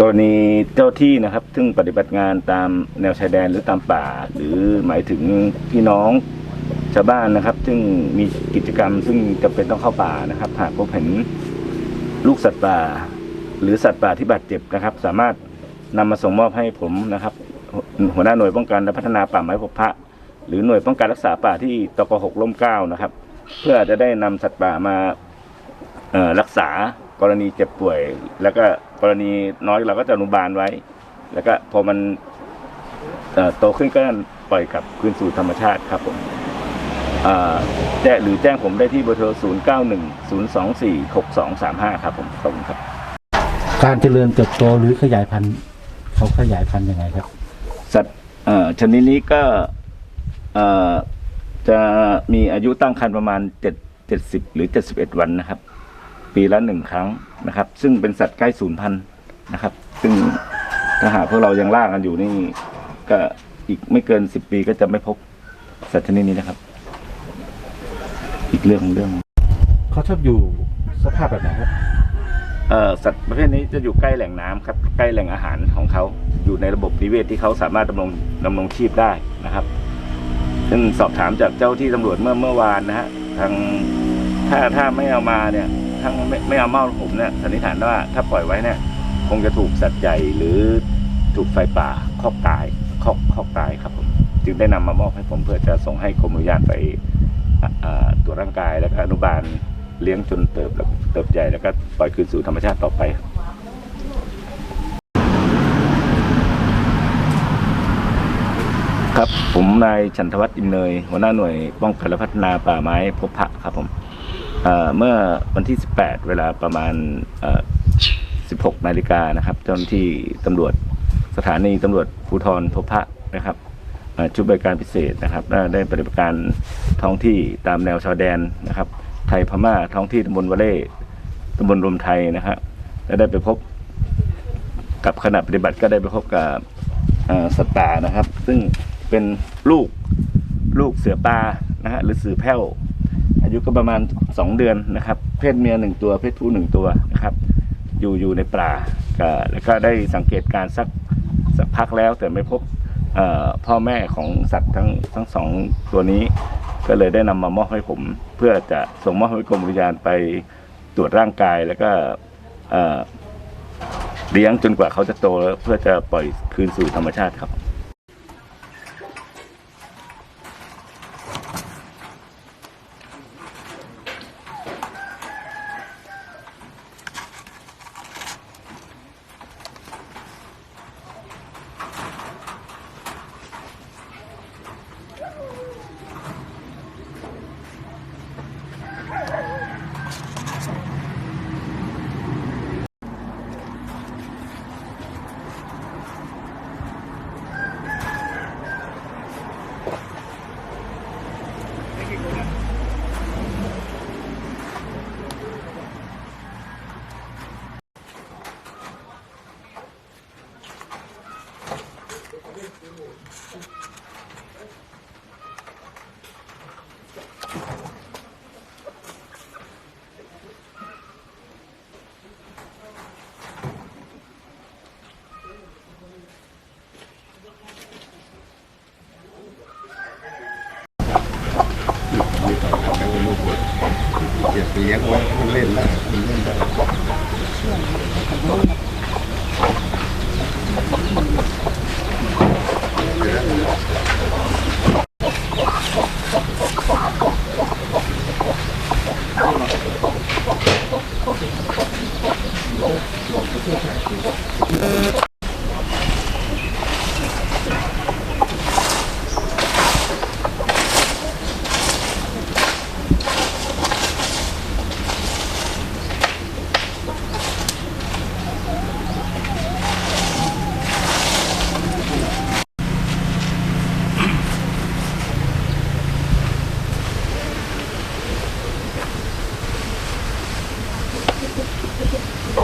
กรณีเจ้าที่นะครับ ซึ่งปฏิบัติงานตามแนวชายแดนหรือตามป่า หรือหมายถึงพี่น้องชาวบ้านนะครับ ซึ่งมีกิจกรรม ซึ่งจำเป็นต้องเข้าป่านะครับ หากพบเห็นลูกสัตว์ป่า หรือสัตว์ป่าที่บาดเจ็บนะครับ สามารถนำมาส่งมอบให้ผมนะครับ หัวหน้าหน่วยป้องกันและพัฒนาป่าไม้พบพระหรือหน่วยป้องกันรักษาป่าที่ตกหกล่มเก้านะครับ เพื่อจะได้นำสัตว์ป่ามารักษากรณีเจ็บป่วย แล้วก็ กรณีน้อยเราก็จะอนุบาลไว้ แล้วก็พอมันเอ่อโตขึ้นก็ปล่อยกลับคืนสู่ธรรมชาติครับผมเอ่อแจ้งหรือแจ้งผมได้ที่เบอร์โทร 0 9 1 0 2 4 6 2 3 5 ครับผมขอบคุณครับ การเจริญเติบโตหรือขยายพันธุ์เขาขยายพันธุ์ยังไงครับ สัตว์เอ่อชนิดนี้ก็เอ่อจะมีอายุตั้งครรภ์ประมาณเจ็ดเจ็ดสิบหรือเจ็ดสิบเอ็ดวันนะครับ ปีละหนึ่งครั้งนะครับ ซึ่งเป็นสัตว์ใกล้สูญพันธุ์นะครับ ซึ่งถ้าหากพวกเรายังล่ากันอยู่นี่ก็อีกไม่เกินสิบปีก็จะไม่พบสัตว์ชนิดนี้นะครับ อีกเรื่องของเรื่องเขาชอบอยู่สภาพแบบไหนครับเอ่อสัตว์ประเภทนี้จะอยู่ใกล้แหล่งน้ำครับ ใกล้แหล่งอาหารของเขาอยู่ในระบบนิเวศที่เขาสามารถดำรงดำรงชีพได้นะครับซึ่งสอบถามจากเจ้าที่ตำรวจเมื่อเมื่อวานนะฮะทางถ้าถ้าไม่เอามาเนี่ย ทางไม่ไม่เอาเมาผมเนี่ยสันนิษฐานว่าถ้าปล่อยไว้เนี่ยคงจะถูกสัตว์ใหญ่หรือถูกไฟป่าคอกตายคอกคอกตายครับผมจึงได้นำมามอบให้ผมเพื่อจะส่งให้กรมอุทยานไปตรวจร่างกายแล้วก็อนุบาลเลี้ยงจนเติบแล้วเติบใหญ่แล้วก็ปล่อยคืนสู่ธรรมชาติต่อไปครับผมนายชันทวัฒน์อินเนยหัวหน้าหน่วยป้องกันและพัฒนาป่าไม้พบพระครับผม เมื่อวันที่ 18 เวลาประมาณ 16 นาฬิกานะครับ เจ้าหน้าที่ตำรวจสถานีตำรวจภูธรพบพระนะครับชุดบริการพิเศษนะครับได้ได้ปฏิบัติการท้องที่ตามแนวชายแดนนะครับ ไทยพม่าท้องที่ตำบลวะเล่ตำบลรวมไทยนะครับและได้ไปพบกับขณะปฏิบัติก็ได้ไปพบกับสัตว์ป่านะครับ ซึ่งเป็นลูกลูกเสือป่านะฮะหรือเสือแพ้ว อายุก็ประมาณสองเดือนนะครับ เพศเมียหนึ่งตัว เพศผู้หนึ่งตัวนะครับ อยู่อยู่ในป่าแล้วก็ได้สังเกตการสักสักพักแล้วแต่ไม่พบพ่อแม่ของสัตว์ทั้งทั้งสองตัวนี้ ก็เลยได้นำมามอบให้ผม เพื่อจะส่งมอบให้กรมอุทยานไปตรวจร่างกายแล้วก็เลี้ยงจนกว่าเขาจะโตแล้วเพื่อจะปล่อยคืนสู่ธรรมชาติครับ เก็บเลี้ยงไว้มันเล่นได้มันเล่นได้ Yeah.